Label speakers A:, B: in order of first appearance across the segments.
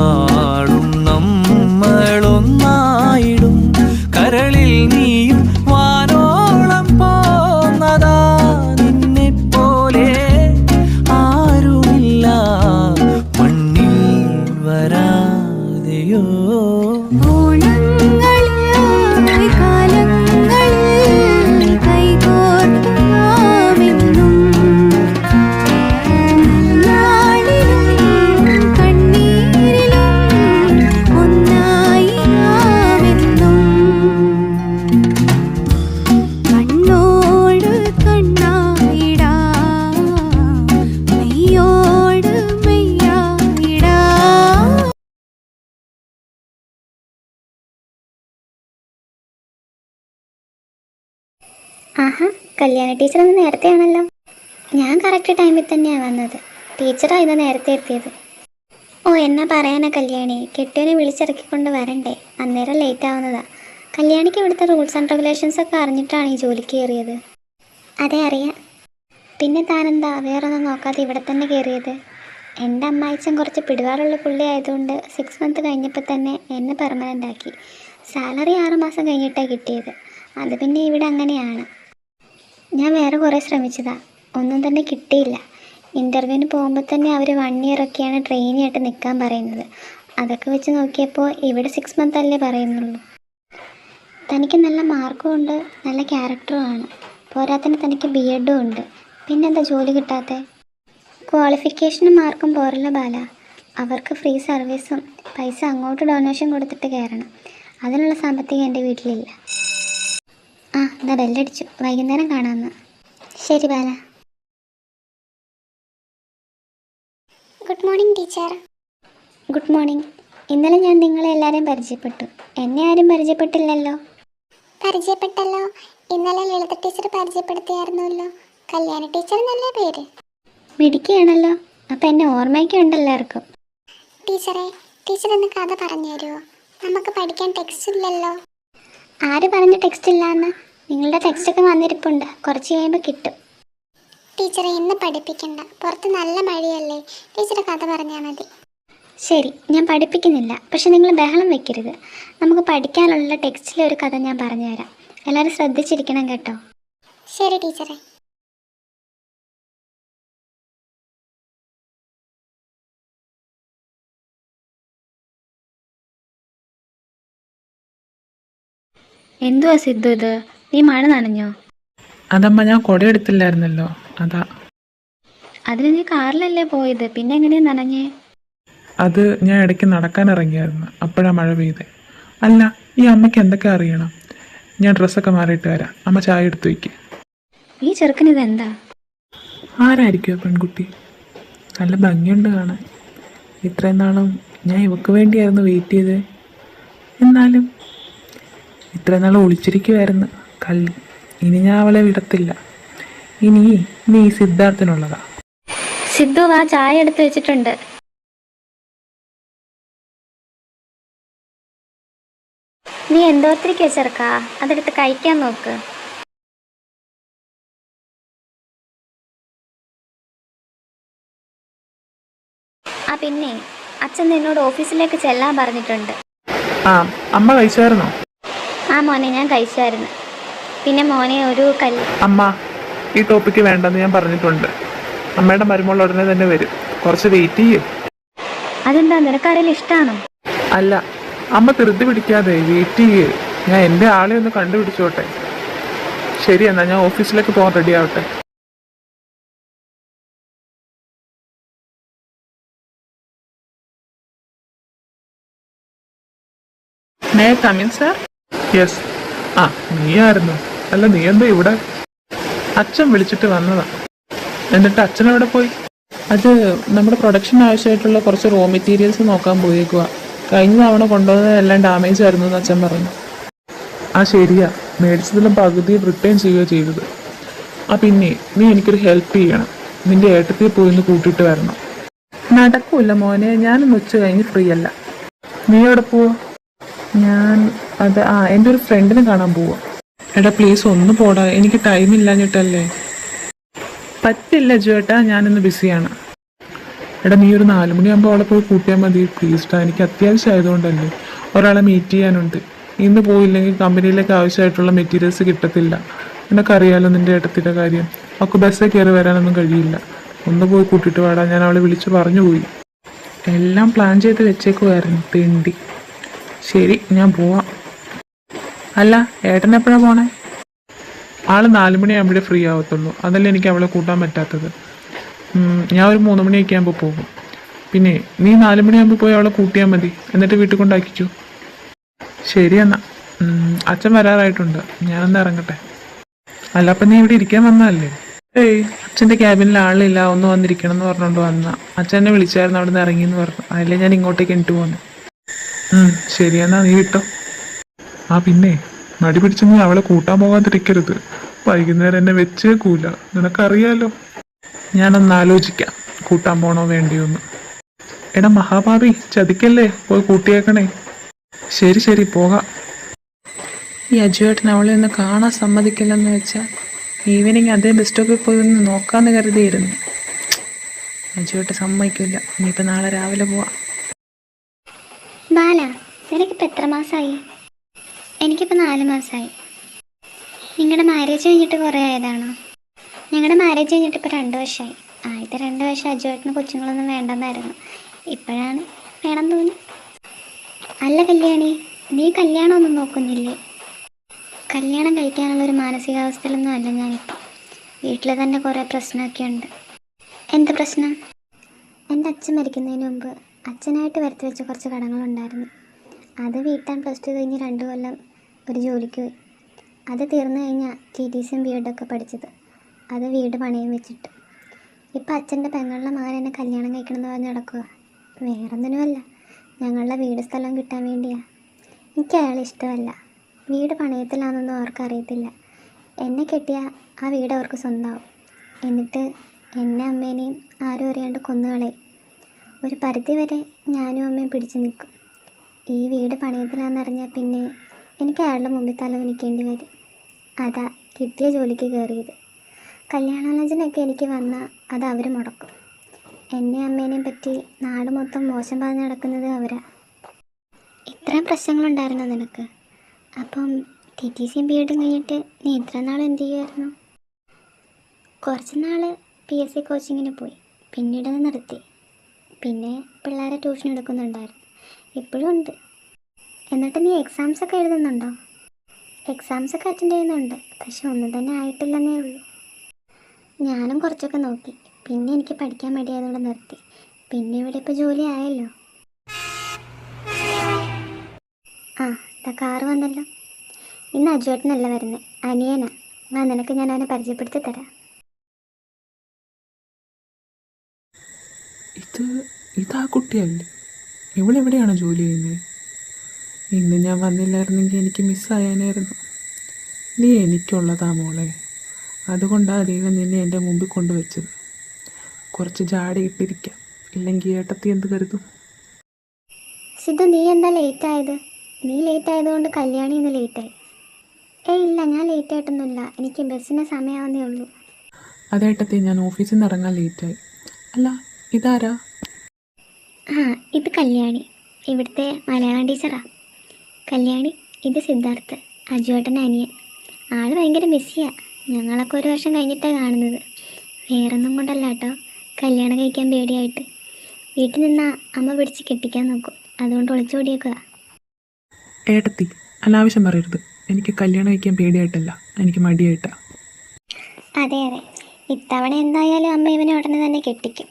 A: 나
B: ആഹാ കല്യാണ ടീച്ചർ ഇന്ന് നേരത്തെയാണല്ലോ. ഞാൻ കറക്റ്റ് ടൈമിൽ തന്നെയാണ് വന്നത്. ടീച്ചറാണ് ഇന്ന് നേരത്തെ എത്തിയത്. ഓ എന്നാ പറയാനാ കല്യാണി. കെട്ടിയവനെ വിളിച്ചിറക്കിക്കൊണ്ട് വരണ്ടേ? അന്നേരം ലേറ്റ് ആവുന്നതാ. കല്യാണിക്ക് ഇവിടുത്തെ റൂൾസ് ആൻഡ് റെഗുലേഷൻസ് ഒക്കെ അറിഞ്ഞിട്ടാണ് ഈ ജോലിക്ക് കയറിയത്. അതെ അറിയാം. പിന്നെ താനെന്താ? വേറൊന്നും നോക്കാതെ ഇവിടെ തന്നെ കയറിയത്. എന്റെ അമ്മായിച്ചൻ കുറച്ച് പിടിവാറുള്ള പുള്ളി ആയതുകൊണ്ട് സിക്സ് മന്ത് കഴിഞ്ഞപ്പോൾ തന്നെ എന്നെ പെർമനന്റ് ആക്കി. സാലറി ആറുമാസം കഴിഞ്ഞിട്ടാണ് കിട്ടിയത്. അത് പിന്നെ ഇവിടെ അങ്ങനെയാണ്. ഞാൻ വേറെ കുറേ ശ്രമിച്ചതാ. ഒന്നും തന്നെ കിട്ടിയില്ല. ഇന്റർവ്യൂവിന് പോകുമ്പോൾ തന്നെ അവർ വൺ ഇയർ ഒക്കെയാണ് ട്രെയിനി ആയിട്ട് നിൽക്കാൻ പറയുന്നത്. അതൊക്കെ വെച്ച് നോക്കിയപ്പോൾ ഇവിടെ സിക്സ് മന്ത് അല്ലേ പറയുന്നുള്ളൂ. തനിക്ക് നല്ല മാർക്കും ഉണ്ട് നല്ല ക്യാരക്ടറും ആണ്. പോരാത്തന്നെ തനിക്ക് ബി എഡും ഉണ്ട്. പിന്നെന്താ ജോലി കിട്ടാത്ത? ക്വാളിഫിക്കേഷനും മാർക്കും പോരല്ല ബാല. അവർക്ക് ഫ്രീ സർവീസും പൈസ അങ്ങോട്ട് ഡൊണേഷൻ കൊടുത്തിട്ട് കയറണം. അതിനുള്ള സാമ്പത്തികം എന്റെ വീട്ടിലില്ല. ആ എന്താ ബെല്ലടിച്ചു. വൈകുന്നേരം കാണാമെന്ന് ശരി Bala. Good morning teacher. Good morning. ഇന്നലെ ഞാൻ നിങ്ങളെ എല്ലാവരെയും പരിചയപ്പെട്ടു. എന്നെ ആരും പരിചയപ്പെട്ടില്ലല്ലോ? പരിചയപ്പെട്ടല്ലോ. ഇന്നലെ ലളിത ടീച്ചർ പരിചയപ്പെടുത്തിയായിരുന്നല്ലോ. കല്യാണ ടീച്ചർ നല്ല പേര്? മിടിക്കുകയാണല്ലോ അപ്പം എന്നെ ഓർമ്മയൊക്കെ ഉണ്ട് എല്ലാവർക്കും? ടീച്ചറെ ടീച്ചർ ഒന്ന് കഥ പറഞ്ഞു തരുമോ നമുക്ക് പഠിക്കാൻ ടെക്സ്റ്റ് ഇല്ലല്ലോ. ആര് പറഞ്ഞ ടെക്സ്റ്റ് ഇല്ലാന്ന് നിങ്ങളുടെ ടെക്സ്റ്റ് ഒക്കെ വന്നിരിപ്പുണ്ട്. കുറച്ച് കഴിയുമ്പോൾ കിട്ടും. ടീച്ചറെ ഇന്ന് പഠിപ്പിക്കണ്ട. പുറത്ത് നല്ല മഴയല്ലേ? ടീച്ചറെ കഥ പറഞ്ഞാൽ മതി. ശരി ഞാൻ പഠിപ്പിക്കുന്നില്ല. പക്ഷെ നിങ്ങൾ ബഹളം വെക്കരുത്. നമുക്ക് പഠിക്കാനുള്ള ടെക്സ്റ്റിലെ ഒരു കഥ ഞാൻ പറഞ്ഞുതരാം. എല്ലാവരും ശ്രദ്ധിച്ചിരിക്കണം കേട്ടോ. ശരി ടീച്ചറെ.
C: എന്തുവാ സിദ്ധു ഇത്? നീ മഴ നനഞ്ഞോ?
D: അതമ്മ ഞാൻ കുട എടുത്തില്ലായിരുന്നല്ലോ. അതാ.
C: അതിന് നീ കാറിലല്ലേ പോയത്? പിന്നെ എങ്ങനെയാ നനഞ്ഞേ?
D: അത് ഞാൻ ഇടയ്ക്ക് നടക്കാൻ ഇറങ്ങിയായിരുന്നു. അപ്പോഴാ മഴ പെയ്തേ. അല്ല ഈ അമ്മയ്ക്ക് എന്തൊക്കെ അറിയണം? ഞാൻ ഡ്രസ്സൊക്കെ മാറിയിട്ട് വരാം. അമ്മ ചായ എടുത്തു വയ്ക്ക്.
C: ഈ ചെറുക്കൻ ഇത് എന്താ
D: ആരായിരിക്കും ആ പെൺകുട്ടി? നല്ല ഭംഗിയുണ്ട് കാണാൻ. ഇത്രയും നാളും ഞാൻ ഇവക്ക് വേണ്ടിയായിരുന്നു വെയിറ്റ് ചെയ്തത് എന്നാലും ഇത്രയും നാൾ ഒളിച്ചിരിക്കുമായിരുന്നു കള്ളി. ഇനി ഞാൻ അവളെ വിടത്തില്ല. ഇനി നീ സിദ്ധാർത്ഥിനുള്ളതാ.
C: സിദ്ധു ആ ചായ എടുത്ത് വെച്ചിട്ടുണ്ട്.
B: നീ എന്തോത്തിരിക്കോ ചെറുക്കാ? അതെടുത്ത് കഴിക്കാൻ നോക്ക്. ആ പിന്നെ അച്ഛൻ നിന്നോട് ഓഫീസിലേക്ക് ചെല്ലാൻ പറഞ്ഞിട്ടുണ്ട്.
D: ആ അമ്മ കഴിച്ചായിരുന്നോ?
B: ആ മോനെ ഞാൻ കഴിച്ചായിരുന്നു. പിന്നെ മോനെ ഒരു കല്ല്
D: അമ്മ ഈ ടോപ്പിക്ക് വേണ്ടെന്ന് ഞാൻ പറഞ്ഞിട്ടുണ്ട്. അമ്മയുടെ മരുമോൾ ഉടനെ തന്നെ വരും. കുറച്ച് വെയിറ്റ് ചെയ്യും.
C: അതെന്താ നിനക്കാരെല്ലാം ഇഷ്ടമാണോ
D: അല്ല അമ്മ ധൃതി പിടിക്കാതെ വെയിറ്റ് ചെയ്യേ. ഞാൻ എന്റെ ആളെ ഒന്ന് കണ്ടുപിടിച്ചോട്ടെ. ശരി എന്നാ ഞാൻ ഓഫീസിലേക്ക് പോകാൻ റെഡി ആവട്ടെ. മേ കമ്മിൻ സർ യെസ് ആ നീയായിരുന്നു. അല്ല നീ എന്താ ഇവിടെ? അച്ഛൻ വിളിച്ചിട്ട് വന്നതാ. എന്നിട്ട് അച്ഛൻ എവിടെ പോയി? അത് നമ്മുടെ പ്രൊഡക്ഷൻ ആവശ്യമായിട്ടുള്ള കുറച്ച് റോ മെറ്റീരിയൽസ് നോക്കാൻ പോയേക്കുക കഴിഞ്ഞ തവണ കൊണ്ടുവന്നതെല്ലാം ഡാമേജ് ആയിരുന്നു എന്ന് അച്ഛൻ പറഞ്ഞു. ആ ശരിയാ. മേടിച്ചതിലും പകുതി റിട്ടേൺ ചെയ്യുകയോ ചെയ്തത്. ആ പിന്നെ നീ എനിക്കൊരു ഹെൽപ്പ് ചെയ്യണം. നിന്റെ ഏട്ടത്തിൽ പോയി ഒന്ന് കൂട്ടിയിട്ട് വരണം. നടക്കൂല മോനെ. ഞാനൊന്ന് ഉച്ച കഴിഞ്ഞ് ഫ്രീ അല്ല. നീ എവിടെ പോവാ? ഞാൻ അത് ആ എന്റെ ഒരു ഫ്രണ്ടിനെ കാണാൻ പോവാ. എടാ പ്ലീസ് ഒന്ന് പോടാ. എനിക്ക് ടൈം ഇല്ലാഞ്ഞിട്ടല്ലേ? പറ്റില്ല ചേട്ടാ ഞാനിന്ന് ബിസിയാണ് എടാ നീ ഒരു നാല് മണിയാകുമ്പോൾ അവളെ പോയി കൂട്ടിയാൽ മതി പ്ലീസ്റ്റാ എനിക്ക് അത്യാവശ്യം ആയതുകൊണ്ടല്ലേ ഒരാളെ മീറ്റ് ചെയ്യാനുണ്ട്. ഇന്ന് പോയില്ലെങ്കിൽ കമ്പനിയിലേക്ക് ആവശ്യമായിട്ടുള്ള മെറ്റീരിയൽസ് കിട്ടത്തില്ല. നിനക്കറിയാലോ നിന്റെ ഏട്ടത്തിന്റെ കാര്യം. അവൾക്ക് ബസ്സിൽ കയറി വരാനൊന്നും കഴിയില്ല. ഒന്ന് പോയി കൂട്ടിയിട്ട് വേടാ. ഞാൻ അവളെ വിളിച്ച് പറഞ്ഞു പോയി. എല്ലാം പ്ലാൻ ചെയ്ത് വെച്ചേക്കുമായിരുന്നു തിണ്ടി. ശരി ഞാൻ പോവാം. അല്ല ഏട്ടൻ എപ്പോഴാ പോണേ? ആൾ നാല് മണിയാകുമ്പോഴേ ഫ്രീ ആവത്തുള്ളൂ. അതല്ലേ എനിക്ക് അവളെ കൂട്ടാൻ പറ്റാത്തത്. ഞാൻ ഒരു മൂന്ന് മണിയൊക്കെ ആകുമ്പോൾ പോകും. പിന്നെ നീ നാല് മണിയാകുമ്പോൾ പോയി അവളെ കൂട്ടിയാൽ മതി. എന്നിട്ട് വീട്ടിൽ കൊണ്ടാക്കിച്ചു ശരി എന്നാ. അച്ഛൻ വരാറായിട്ടുണ്ട്. ഞാനൊന്ന് ഇറങ്ങട്ടെ? അല്ല അപ്പം നീ ഇവിടെ ഇരിക്കാൻ വന്നതല്ലേ? ഏയ് അച്ഛന്റെ ക്യാബിനിൽ ആളില്ല. ഒന്ന് വന്നിരിക്കണം എന്ന് പറഞ്ഞുകൊണ്ട് വന്ന. അച്ഛൻ എന്നെ വിളിച്ചായിരുന്നു അവിടെ നിന്ന് ഇറങ്ങി എന്ന് പറഞ്ഞു. അല്ലേ ഞാൻ ഇങ്ങോട്ടേക്ക് എണ്ണിട്ട് പോന്നു. ശരി എന്നാ നീ വിട്ടോ. ആ പിന്നെ? മടി പിടിച്ചെങ്കിൽ നീ അവളെ കൂട്ടാൻ പോകാതിരിക്കരുത്. വൈകുന്നേരം എന്നെ വെച്ചേക്കൂല നിനക്കറിയാലോ. ഞാനൊന്ന് ആലോചിക്കാം. കൂട്ടാൻ പോണോ വേണ്ടിയൊന്ന് എടാ മഹാഭാവി ചതിക്കല്ലേ? പോയി കൂട്ടിയേക്കണേ. ശരി ശരി പോകാം. ഈ അജുവേട്ടൻ അവളെ ഒന്ന് കാണാൻ സമ്മതിക്കില്ലെന്ന് വെച്ചാൽ ഈവനിങ് അതേ ബസ് സ്റ്റോപ്പിൽ പോയി ഒന്ന് നോക്കാമെന്ന് കരുതിയിരുന്നു. അജുവേട്ടൻ സമ്മതിക്കില്ല. ഇനിയിപ്പോൾ നാളെ രാവിലെ പോവാം.
B: ബാല നിനക്കിപ്പോൾ എത്ര മാസമായി എനിക്കിപ്പോൾ നാല് മാസമായി നിങ്ങളുടെ മാരേജ് കഴിഞ്ഞിട്ട് കുറേ ആയതാണോ? ഞങ്ങളുടെ മാരേജ് കഴിഞ്ഞിട്ട് ഇപ്പോൾ രണ്ട് വർഷമായി ആദ്യത്തെ രണ്ട് വർഷം അജുവേട്ടന് കൊച്ചുങ്ങളൊന്നും വേണ്ടെന്നായിരുന്നു. ഇപ്പോഴാണ് വേണം തോന്നി അല്ല കല്യാണി നീ കല്യാണമൊന്നും നോക്കുന്നില്ലേ? കല്യാണം കഴിക്കാനുള്ള ഒരു മാനസികാവസ്ഥയിലൊന്നും അല്ല ഞാനിപ്പോൾ വീട്ടിൽ തന്നെ കുറേ പ്രശ്നമൊക്കെ ഉണ്ട്. എന്ത് പ്രശ്നം? എന്റെ അച്ഛൻ മരിക്കുന്നതിന് മുമ്പ് അച്ഛനായിട്ട് വരുത്തി വെച്ച കുറച്ച് കടങ്ങളുണ്ടായിരുന്നു. അത് വീട്ടാൻ പ്ലസ് ടു കഴിഞ്ഞ് രണ്ട് കൊല്ലം ഒരു ജോലിക്ക് പോയി. അത് തീർന്നു കഴിഞ്ഞാൽ ടി ടി സിയും ബി എഡൊക്കെ പഠിച്ചത്. അത് വീട് പണയം വെച്ചിട്ട്. ഇപ്പം അച്ഛന്റെ പെങ്ങളുടെ മകൻ എന്നെ കല്യാണം കഴിക്കണമെന്ന് പറഞ്ഞ് നടക്കുക വേറൊന്നിനുമല്ല ഞങ്ങളുടെ വീട് സ്ഥലം കിട്ടാൻ വേണ്ടിയാ. എനിക്ക് അയാളെ ഇഷ്ടമല്ല. വീട് പണയത്തിലാണെന്നൊന്നും അവർക്ക് അറിയത്തില്ല എന്നെ കെട്ടിയ ആ വീട് അവർക്ക് സ്വന്തമാവും എന്നിട്ട് എന്നെ അമ്മേനെയും ആരും അറിയാണ്ട് കൊന്നുകളയും ഒരു പരിധി വരെ ഞാനും അമ്മയും പിടിച്ചു നിൽക്കും. ഈ വീട് പണയത്തിലാണെന്നറിഞ്ഞാൽ പിന്നെ എനിക്ക് അയാളുടെ മുമ്പിൽ തലവനിക്കേണ്ടി വരും? അതാ കിട്ടിയ ജോലിക്ക് കയറിയത്. കല്യാണാലോചനയൊക്കെ എനിക്ക് വന്നാൽ അത് അവർ മുടക്കും. എന്നെ അമ്മേനെയും പറ്റി നാട് മൊത്തം മോശം പറഞ്ഞ് നടക്കുന്നത് അവരാ. ഇത്രയും പ്രശ്നങ്ങളുണ്ടായിരുന്നു നിനക്ക്? അപ്പം ടി ടി സിയും ബി എഡും കഴിഞ്ഞിട്ട് നീ ഇത്ര നാൾ എന്ത് ചെയ്യുമായിരുന്നു കുറച്ച് നാൾ പി എസ് സി കോച്ചിങ്ങിന് പോയി. പിന്നീട് നിർത്തി. പിന്നെ പിള്ളേരെ ട്യൂഷൻ എടുക്കുന്നുണ്ടായിരുന്നു. ഇപ്പോഴും ഉണ്ട്. എന്നിട്ട് നീ എക്സാംസ് ഒക്കെ എഴുതുന്നുണ്ടോ? എക്സാംസ് ഒക്കെ അറ്റൻഡ് ചെയ്യുന്നുണ്ട്. പക്ഷെ ഒന്നും തന്നെ ആയിട്ടില്ലെന്നേ ഉള്ളൂ. ഞാനും കുറച്ചൊക്കെ നോക്കി. പിന്നെ എനിക്ക് പഠിക്കാൻ മടിയായതുകൊണ്ട് നിർത്തി. പിന്നെ ഇവിടെ ഇപ്പോൾ ജോലി ആയല്ലോ. ആ ഇതാ കാറ് വന്നല്ലോ. ഇന്ന് അജുവേട്ടനല്ല വരുന്നത് അനിയനാ. വാ നിനക്ക് ഞാൻ അവനെ പരിചയപ്പെടുത്തി തരാം.
D: ഇത് ഇതാ കുട്ടിയല്ലേ? ഇവളെവിടെയാണ് ജോലി ചെയ്യുന്നത് ഇന്ന് ഞാൻ വന്നില്ലായിരുന്നെങ്കിൽ എനിക്ക് മിസ്സായാനായിരുന്നു. നീ എനിക്കുള്ളതാ മോളെ. അതുകൊണ്ടാണ് ദൈവം നിന്നെ എന്റെ മുമ്പിൽ കൊണ്ടുവച്ചത്. കുറച്ച് ചാടി ഇട്ടിരിക്കാം. ഇല്ലെങ്കിൽ ഏട്ടത്തി എന്ത് കരുതും?
B: സിദ്ധു നീ എന്താ ലേറ്റ് ആയത് നീ ലേറ്റ് ആയതുകൊണ്ട് കല്യാണി ഇന്ന് ലേറ്റായി. ഏയ് ഇല്ല ഞാൻ ലേറ്റ് ആയിട്ടൊന്നുമില്ല എനിക്ക് ബസ്സിന് സമയമാവുന്നേ ഉള്ളൂ.
D: അതേട്ടത്തി ഞാൻ ഓഫീസിൽ നിന്ന് ഇറങ്ങാൻ ലേറ്റായി. അല്ല ഇതാരാ?
B: ആ ഇത് കല്യാണി. ഇവിടുത്തെ മലയാളം ടീച്ചറാ. കല്യാണി ഇത് സിദ്ധാർത്ഥ് അജുവേട്ടൻ അനിയൻ. ആൾ ഭയങ്കര മിസ്സിയാ ഞങ്ങളൊക്കെ ഒരു വർഷം കഴിഞ്ഞിട്ടാണ് കാണുന്നത്. വേറൊന്നും കൊണ്ടല്ല കേട്ടോ. കല്യാണം കഴിക്കാൻ പേടിയായിട്ട്. വീട്ടിൽ നിന്നാ അമ്മ പിടിച്ച് കെട്ടിക്കാൻ നോക്കും. അതുകൊണ്ട് ഒളിച്ചോടിയേക്കുക
D: ഏട്ടത്തി അനാവശ്യം പറയരുത്. എനിക്ക് കല്യാണം കഴിക്കാൻ പേടിയായിട്ടല്ല. എനിക്ക് മടിയായിട്ടാ.
B: അതെ അതെ. ഇത്തവണ എന്തായാലും അമ്മ ഇവനെ ഉടനെ തന്നെ കെട്ടിക്കും.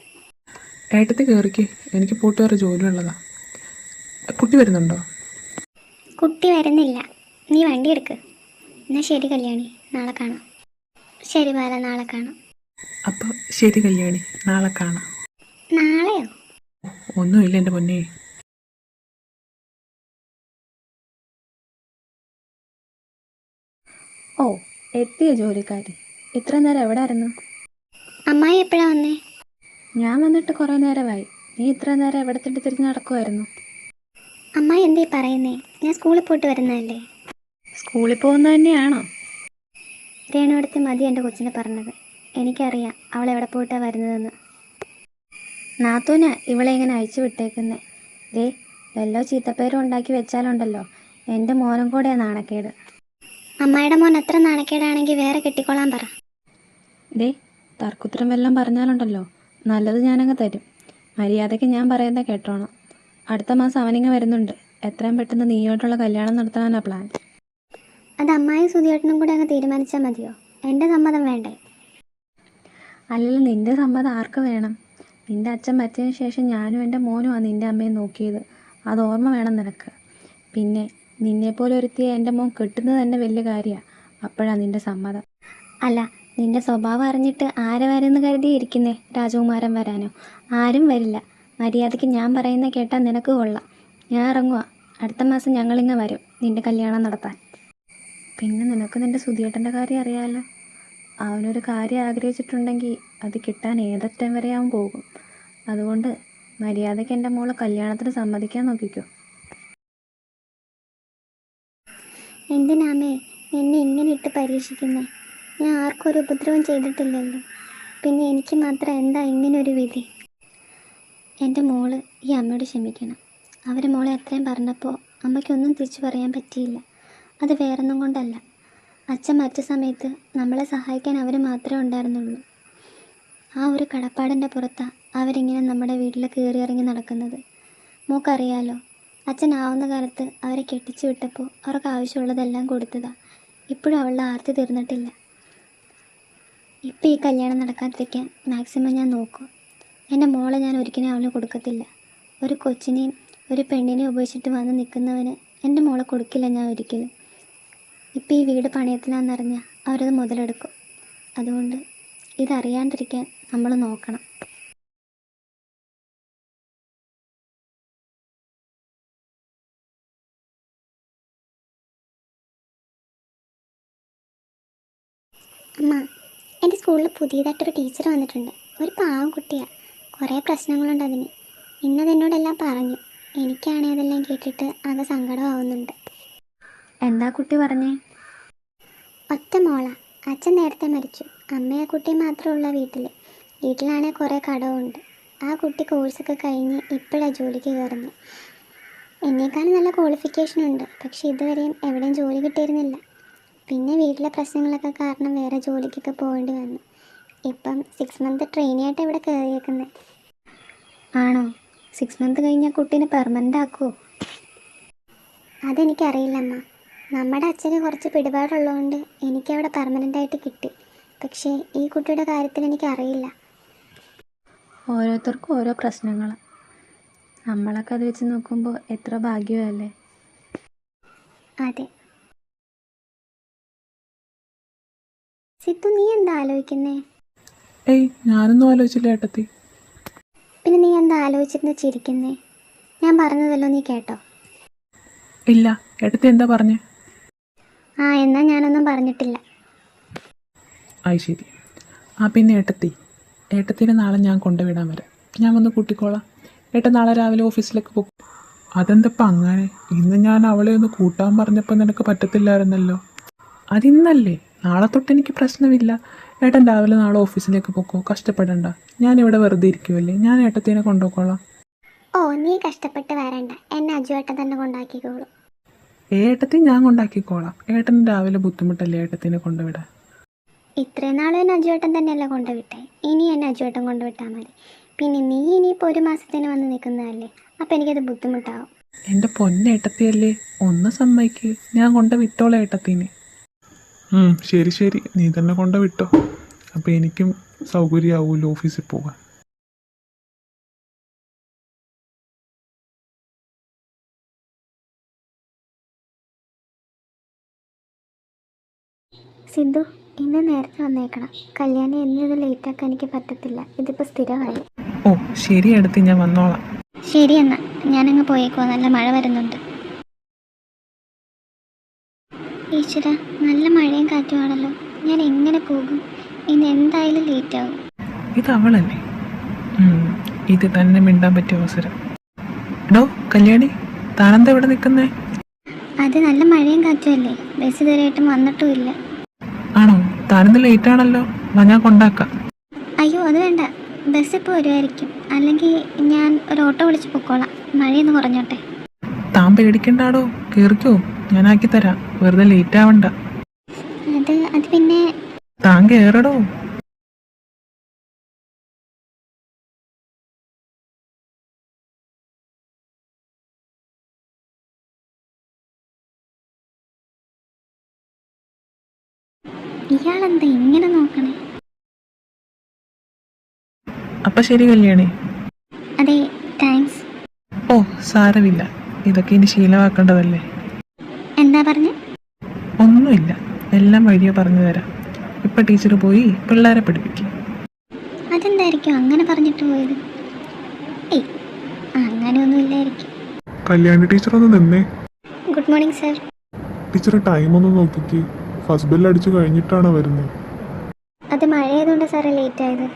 D: ഏട്ടത്തി കയറിക്ക് എനിക്ക് പോട്ടുകാരുടെ വേറെ ജോലിയുള്ളതാ കുട്ടി വരുന്നുണ്ടോ?
B: കുട്ടി വരുന്നില്ല. നീ വണ്ടി എടുക്ക്. എന്നാൽ ശരി കല്യാണി. നാളെ കാണാം. ശരി ബാല നാളെ കാണാം.
D: അപ്പോൾ ശരി കല്യാണി. നാളെ കാണാം.
B: നാളെയോ?
D: ഒന്നുമില്ല എന്റെ പൊന്നേ.
C: ഓ എത്തിയ ജോലിക്കാരി? ഇത്ര നേരം എവിടെ ആയിരുന്നു?
B: അമ്മായി എപ്പോഴാ വന്നേ?
C: ഞാൻ വന്നിട്ട് കുറേ നേരമായി. നീ ഇത്ര നേരം എവിടെ തിട്ട് തിരിഞ്ഞ് നടക്കുമായിരുന്നു
B: അമ്മായി എന്തേ പറയുന്നേ? ഞാൻ സ്കൂളിൽ പോയിട്ട് വരുന്നതല്ലേ?
C: സ്കൂളിൽ പോകുന്ന തന്നെയാണോ?
B: രേണുവടുത്ത് മതി എന്റെ കൊച്ചിനെ പറഞ്ഞത്. എനിക്കറിയാം അവൾ എവിടെ പോയിട്ടാണ് വരുന്നതെന്ന്.
C: നാത്തൂന ഇവളെ ഇങ്ങനെ അയച്ചു വിട്ടേക്കുന്നേ. ദേ വല്ലോ ചീത്തപ്പേരും ഉണ്ടാക്കി വെച്ചാലുണ്ടല്ലോ. എന്റെ മോനും കൂടെ നാണക്കേട്.
B: അമ്മയുടെ മോൻ അത്ര നാണക്കേടാണെങ്കിൽ വേറെ കെട്ടിക്കോളാൻ പറ.
C: ദേ തർക്കുത്തരം വല്ലതും പറഞ്ഞാലുണ്ടല്ലോ. നല്ലത് ഞാനങ്ങ് തരും. മര്യാദയ്ക്ക് ഞാൻ പറയുന്ന കേട്ടോണം. അടുത്ത മാസം അവനിങ്ങ വരുന്നുണ്ട്. എത്രയും പെട്ടെന്ന് നീയോട്ടുള്ള കല്യാണം നടത്താനാണ് പ്ലാൻ
B: അത് അമ്മായി സുധിയേട്ടനും കൂടെ അങ്ങ് തീരുമാനിച്ചാൽ മതിയോ? എന്റെ സമ്മതം വേണ്ടേ?
C: അല്ലെങ്കിൽ നിന്റെ സമ്മതം ആർക്ക് വേണം? നിന്റെ അച്ഛൻ മരിച്ചതിന് ശേഷം ഞാനും എന്റെ മോനുമാണ് നിന്റെ അമ്മയെ നോക്കിയത്. അത് ഓർമ്മ വേണം നിനക്ക്. പിന്നെ നിന്നെപ്പോലെ ഒരുത്തിയെ എന്റെ മോൻ കിട്ടുന്നത് തന്നെ വലിയ കാര്യമാണ് അപ്പോഴാണ് നിന്റെ സമ്മതം. അല്ല നിന്റെ സ്വഭാവം അറിഞ്ഞിട്ട് ആരെ വരെന്ന് കരുതിയിരിക്കുന്നേ രാജകുമാരൻ വരാനോ? ആരും വരില്ല. മര്യാദയ്ക്ക് ഞാൻ പറയുന്ന കേട്ടാൽ നിനക്ക് കൊള്ളാം. ഞാൻ ഇറങ്ങുക അടുത്ത മാസം ഞങ്ങളിങ്ങ് വരും നിന്റെ കല്യാണം നടത്താൻ. പിന്നെ നിനക്ക് നിന്റെ സുധിയേട്ടന്റെ കാര്യം അറിയാമല്ലോ അവനൊരു കാര്യം ആഗ്രഹിച്ചിട്ടുണ്ടെങ്കിൽ അത് കിട്ടാൻ ഏതറ്റം വരെ അവൻ പോകും. അതുകൊണ്ട് മര്യാദയ്ക്ക് എന്റെ മോളെ കല്യാണത്തിന് സമ്മതിക്കാൻ നോക്കിക്കോ.
B: എന്തിനാമേ എന്നെ ഇങ്ങനെ ഇട്ട് പരീക്ഷിക്കുന്നേ? ഞാൻ ആർക്കും ഒരു ഉപദ്രവം ചെയ്തിട്ടില്ലല്ലോ. പിന്നെ എനിക്ക് മാത്രം എന്താ ഇങ്ങനൊരു ഒരു വിധി? എന്റെ മോൾ ഈ അമ്മയോട് ക്ഷമിക്കണം. അവർ മോളെ അത്രയും പറഞ്ഞപ്പോൾ അമ്മയ്ക്കൊന്നും തിരിച്ചു പറയാൻ പറ്റിയില്ല. അത് വേറൊന്നും കൊണ്ടല്ല. അച്ഛൻ മറ്റു സമയത്ത് നമ്മളെ സഹായിക്കാൻ അവർ മാത്രമേ ഉണ്ടായിരുന്നുള്ളൂ. ആ ഒരു കടപ്പാടിന്റെ പുറത്താണ് അവരിങ്ങനെ നമ്മുടെ വീട്ടിൽ കയറിയിറങ്ങി നടക്കുന്നത്. മോക്കറിയാലോ അച്ഛനാവുന്ന കാലത്ത് അവരെ കെട്ടിച്ചു വിട്ടപ്പോൾ അവർക്ക് ആവശ്യമുള്ളതെല്ലാം കൊടുത്തതാ. ഇപ്പോഴും അവളുടെ ആർത്തി തീർന്നിട്ടില്ല. ഇപ്പം ഈ കല്യാണം നടക്കാതിരിക്കാൻ മാക്സിമം ഞാൻ നോക്കും. എന്റെ മോളെ ഞാൻ ഒരിക്കലും അവന് കൊടുക്കത്തില്ല. ഒരു കൊച്ചിനെയും ഒരു പെണ്ണിനെയും ഉപയോഗിച്ചിട്ട് വന്ന് നിൽക്കുന്നവന് എന്റെ മോളെ കൊടുക്കില്ല ഞാൻ ഒരിക്കലും. ഇപ്പം ഈ വീട് പണയത്തിലാണെന്നറിഞ്ഞാൽ അവരത് മുതലെടുക്കും. അതുകൊണ്ട് ഇതറിയാണ്ടിരിക്കാൻ നമ്മൾ നോക്കണം. അമ്മ എന്റെ സ്കൂളിൽ പുതിയതായിട്ടൊരു ടീച്ചർ വന്നിട്ടുണ്ട്. ഒരു പാവം കുട്ടിയാണ് കുറേ പ്രശ്നങ്ങളുണ്ട് അതിന്. ഇന്നത് എന്നോടെല്ലാം പറഞ്ഞു. എനിക്കാണെങ്കിൽ അതെല്ലാം കേട്ടിട്ട് ആകെ സങ്കടമാവുന്നുണ്ട്.
C: എന്താ കുട്ടി പറഞ്ഞേ?
B: ഒറ്റ മോള. അച്ഛൻ നേരത്തെ മരിച്ചു. അമ്മയെ കുട്ടി മാത്രമുള്ള വീട്ടിൽ വീട്ടിലാണെങ്കിൽ കുറേ കടവുണ്ട്. ആ കുട്ടി കോഴ്സൊക്കെ കഴിഞ്ഞ് ഇപ്പോഴാണ് ജോലിക്ക് കയറുന്നത് എന്നേക്കാളും നല്ല ക്വാളിഫിക്കേഷൻ ഉണ്ട്. പക്ഷെ ഇതുവരെയും എവിടെയും ജോലി കിട്ടിയിരുന്നില്ല. പിന്നെ വീട്ടിലെ പ്രശ്നങ്ങളൊക്കെ കാരണം വേറെ ജോലിക്കൊക്കെ പോകേണ്ടി വന്നു. ഇപ്പം സിക്സ് മന്ത് ട്രെയിനിയായിട്ട് ഇവിടെ കയറിയേക്കുന്നത്
C: ആണോ? സിക്സ് മന്ത് കഴിഞ്ഞാൽ കുട്ടീനെ പെർമനന്റ് ആക്കുമോ
B: അതെനിക്കറിയില്ലമ്മ. നമ്മുടെ അച്ഛന് കുറച്ച് പിടിപാടുള്ളതുകൊണ്ട് എനിക്കവിടെ പെർമനന്റ് ആയിട്ട് കിട്ടി. പക്ഷേ ഈ കുട്ടിയുടെ കാര്യത്തിൽ എനിക്കറിയില്ല.
C: ഓരോരുത്തർക്കും ഓരോ പ്രശ്നങ്ങൾ നമ്മളൊക്കെ അത് വെച്ച് നോക്കുമ്പോൾ എത്ര ഭാഗ്യമല്ലേ
B: അതെ. സിത്തു നീ എന്താ ആലോചിക്കുന്നേ?
D: ഏയ് ഞാനൊന്നും ആലോചിച്ചില്ല ഏട്ടത്തി.
B: പിന്നെ നീ എന്താ ആലോചിച്ചിരുന്ന ചിരിക്കുന്നേ? ഞാൻ പറഞ്ഞതല്ലോ നീ കേട്ടോ.
D: ഇല്ല ഏട്ടത്തി എന്താ പറഞ്ഞു?
B: ആ എന്നാ ഞാനൊന്നും പറഞ്ഞിട്ടില്ല.
D: ആയി ശരി. ആ പിന്നെ ഏട്ടത്തി. ഏട്ടത്തിനെ നാളെ ഞാൻ കൊണ്ടുവിടാൻ വരാം. ഞാൻ വന്ന് കൂട്ടിക്കോളാം. ഏട്ടൻ നാളെ രാവിലെ ഓഫീസിലേക്ക് പോകും. അതെന്തപ്പം അങ്ങനെ? ഇന്ന് ഞാൻ അവളെ ഒന്ന് കൂട്ടാൻ പറഞ്ഞപ്പോൾ നിനക്ക് പറ്റത്തില്ലായിരുന്നല്ലോ. അതിന്നല്ലേ നാളെ തൊട്ട് എനിക്ക് പ്രശ്നമില്ല. ഏട്ടൻ രാവിലെ നാളെ ഓഫീസിലേക്ക് പോക്കോ? കഷ്ടപ്പെടണ്ട. ഞാൻ ഇവിടെ വെറുതെ ഇരിക്കുമല്ലേ ഞാൻ ഏട്ടത്തിനെ കൊണ്ടുപോയിക്കോളാം.
B: ഓ നീ കഷ്ടപ്പെട്ട് വരണ്ട. എന്നെ അജു ഏട്ടൻ തന്നെ കൊണ്ടാക്കിക്കോളൂ.
D: ഏട്ടത്തി ഞാൻ കൊണ്ടാക്കിക്കോളാം. ഏട്ടൻ രാവിലെ ബുദ്ധിമുട്ടല്ലേ ഏട്ടത്തിനെ കൊണ്ടുവിടാൻ?
B: ഇത്രയും നാൾ എന്നെ അജുവേട്ടൻ തന്നെയല്ല കൊണ്ടുവിട്ടേ? ഇനി എന്നെ അജുവേട്ടൻ കൊണ്ടുവിട്ടാൽ മതി. പിന്നെ നീ ഇനിയിപ്പോൾ ഒരു മാസത്തിന് വന്ന് നിൽക്കുന്നതല്ലേ അപ്പം എനിക്കത് ബുദ്ധിമുട്ടാവും.
D: എന്റെ പൊന്നേട്ടത്തിയല്ലേ? ഒന്ന് സമ്മതിക്ക്. ഞാൻ കൊണ്ട് വിട്ടോളാം ഏട്ടത്തിനെ. ശരി ശരി. നീ തന്നെ കൊണ്ട് വിട്ടോ. അപ്പോൾ എനിക്കും സൗകര്യമാവുമല്ലോ ഓഫീസിൽ പോകാൻ.
B: സിദ്ധു ഇന്ന് നേരത്തെ വന്നേക്കണം. കല്യാണി എന്നും ഇത് ലേറ്റാക്കാൻ എനിക്ക് പറ്റത്തില്ല. ഇതിപ്പോൾ സ്ഥിരമായി.
D: ഓ ശരി അടുത്ത് ഞാൻ വന്നോളാം.
B: ശരി എന്നാ. ഞാനങ്ങ് പോയേക്കോ. നല്ല മഴ വരുന്നുണ്ട്. ഈശ്വര നല്ല മഴയും കാറ്റുമാണല്ലോ ഞാൻ എങ്ങനെ പോകും? ഇന്ന് എന്തായാലും ലേറ്റ് ആവും.
D: ഇത് അവളല്ലേ? ഇത് തന്നെ മിണ്ടാൻ പറ്റിയ അവസരം. ഡോ കല്യാണി താനെന്താ ഇവിടെ നിൽക്കുന്നേ?
B: അത് നല്ല മഴയും കാറ്റുമല്ലേ ബസ് ഇതുവരെയായിട്ടും വന്നിട്ടും ഇല്ല
D: ആണോ? താനിന്ന് ലേറ്റ് ആണല്ലോ. വാ ഞാൻ കൊണ്ടാക്കാം.
B: അയ്യോ അത് വേണ്ട. ബസ് ഇപ്പോൾ വരുമായിരിക്കും അല്ലെങ്കിൽ ഞാൻ ഒരു ഓട്ടോ വിളിച്ച് പൊക്കോളാം. മഴയൊന്ന് കുറഞ്ഞോട്ടെ.
D: താൻ പേടിക്കണ്ടാടോ? കേറിക്കോ. ഞാൻ ആക്കി തരാം വെറുതെ ലേറ്റ് ആവണ്ട.
B: അത് അത് പിന്നെ
D: താൻ കേറടോ.
B: ഇയാളെന്താ ഇങ്ങനെ നോക്കണേ?
D: അപ്പൊ ശരി കല്യാണി.
B: അതെ താങ്ക്സ്
D: ഓ സാരമില്ല. ഇതൊക്കെ ഇനി ശീലമാക്കേണ്ടതല്ലേ?
B: എന്താ പറഞ്ഞേ?
D: ഒന്നുമില്ല. എല്ലാം വഴിയോ പറഞ്ഞു തരാം. ഇപ്പൊ ടീച്ചർ പോയി പിള്ളേരെ പഠിപ്പിക്കും.
B: അതെന്തായിരിക്കും? അങ്ങനെ പറഞ്ഞിട്ട് പോയത്? ഏയ് അങ്ങനെയൊന്നും ഇല്ലായിരിക്കും
E: കല്യാണി ടീച്ചർ ഒന്ന് നിന്നേ.
B: Good morning sir.
E: Teacher time ഒന്ന് നോക്കിക്ക്. ഫസ്റ്റ് ബെൽ അടിച്ചു കഴിഞ്ഞിട്ടാണ് വരുന്നത്
B: അത് മഴയായതുകൊണ്ട് സാറേ ലേറ്റ് ആയത്.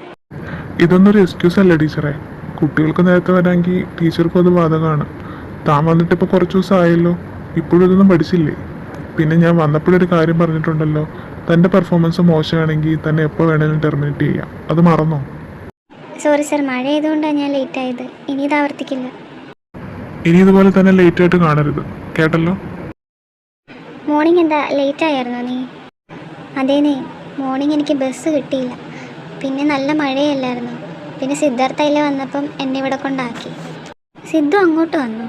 E: ഇതൊന്നൊരു എക്സ്ക്യൂസ് അല്ല ടീച്ചറെ? കുട്ടികൾക്ക് നേരത്തെ വരാമെങ്കിൽ ടീച്ചർക്കും അത് ബാധകമാണ്. താൻ വന്നിട്ട് ഇപ്പോൾ കുറച്ച് ദിവസം ആയല്ലോ ഇപ്പോഴും ഇതൊന്നും പഠിച്ചില്ലേ? പിന്നെ ഞാൻ വന്നപ്പോഴൊരു കാര്യം പറഞ്ഞിട്ടുണ്ടല്ലോ തന്റെ പെർഫോമൻസ് മോശമാണെങ്കിൽ തന്നെ എപ്പോ വേണമെങ്കിലും ടെർമിനേറ്റ് ചെയ്യാം. അത് മറന്നോ?
B: സോറി സർ മഴ ആയതുകൊണ്ടാണ് ഞാൻ ലേറ്റ് ആയത്. ഇനി ഇത് ആവർത്തിക്കില്ല.
E: ഇനി ഇതുപോലെ തന്നെ ലേറ്റ് ആയിട്ട് കാണരുത്. കേട്ടല്ലോ?
B: മോർണിംഗ് എന്താ? ലേറ്റ് ആയിരുന്നോ നീ? അതേനേ മോർണിംഗ് എനിക്ക് ബസ് കിട്ടിയില്ല. പിന്നെ നല്ല മഴയല്ലായിരുന്നു? പിന്നെ സിദ്ധാർത്ഥയിൽ വന്നപ്പം എന്നെ ഇവിടെ കൊണ്ടാക്കി. സിദ്ധു അങ്ങോട്ട് വന്നു.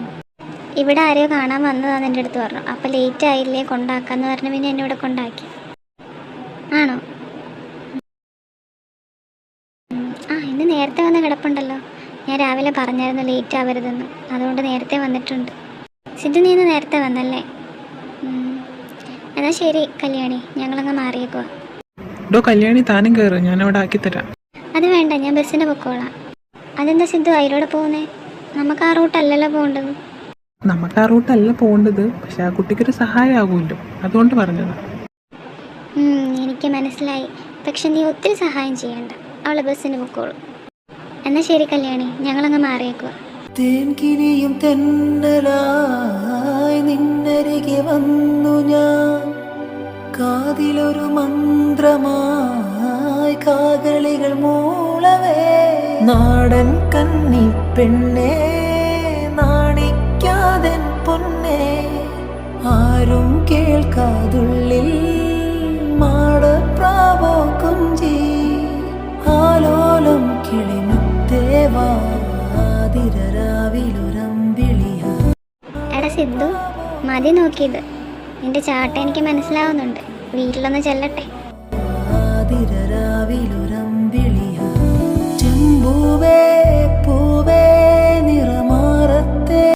B: ഇവിടെ ആരെയോ കാണാൻ വന്നതാന്ന് എന്റെ അടുത്ത് പറഞ്ഞു. അപ്പോൾ ലേറ്റ് ആയില്ലേ കൊണ്ടാക്കാന്ന് പറഞ്ഞ് പിന്നെ എന്നെ ഇവിടെ കൊണ്ടാക്കി. ആണോ? ആ ഇന്ന് നേരത്തെ വന്ന കിടപ്പുണ്ടല്ലോ. ഞാൻ രാവിലെ പറഞ്ഞായിരുന്നു ലേറ്റ് ആവരുതെന്ന്. അതുകൊണ്ട് നേരത്തെ വന്നിട്ടുണ്ട്. സിദ്ധു നീ ഇന്ന് നേരത്തെ വന്നല്ലേ? എന്നാൽ എന്നാ ശരി കല്യാണി. ഞങ്ങളങ്ങ് മാറിയേക്കുവാ.
D: ഡോ കല്യാണി താനും കയറും ഞാൻ അവിടെ ആക്കി തരാം.
B: അത് വേണ്ട ഞാൻ ബസ്സിന് പൊക്കോളാം. അതെന്താ സിദ്ധു അതിലൂടെ പോകുന്നേ? നമുക്ക് ആ റൂട്ടല്ലല്ലോ പോകേണ്ടത്.
D: നമുക്ക് ആ റൂട്ടല്ല പോകേണ്ടത്. പക്ഷെ ആ കുട്ടിക്കൊരു സഹായമാകുമല്ലോ അതുകൊണ്ട് പറഞ്ഞത്.
B: എനിക്ക് മനസ്സിലായി. പക്ഷെ നീ ഒത്തിരി സഹായം ചെയ്യണ്ട. അവളെ ബസ്സിന് പൊക്കോളൂ. എന്നാ ശരി കല്യാണി. ഞങ്ങളങ്ങ് മാറിയേക്കുക
F: തേൻകിരിയും തെന്നലായി നിന്നരികെ വന്നു ഞാൻ. കാതിലൊരു മന്ത്രമായി കാകളികൾ മൂളവേ. നാടൻ കന്നി പെണ്ണേ. പൊന്നേ ആരും കേൾക്കാതുള്ളിൽ മാടപ്രാവോ കുഞ്ചി ആലോലം
B: എടാ സിദ്ധു മതി നോക്കിയത്. നിന്റെ ചാട്ട എനിക്ക് മനസ്സിലാവുന്നുണ്ട്. വീട്ടിലൊന്ന് ചെല്ലട്ടെ.
F: ആതിരരാവിലുരമ്പിളിയ. ചെമ്പൂവേ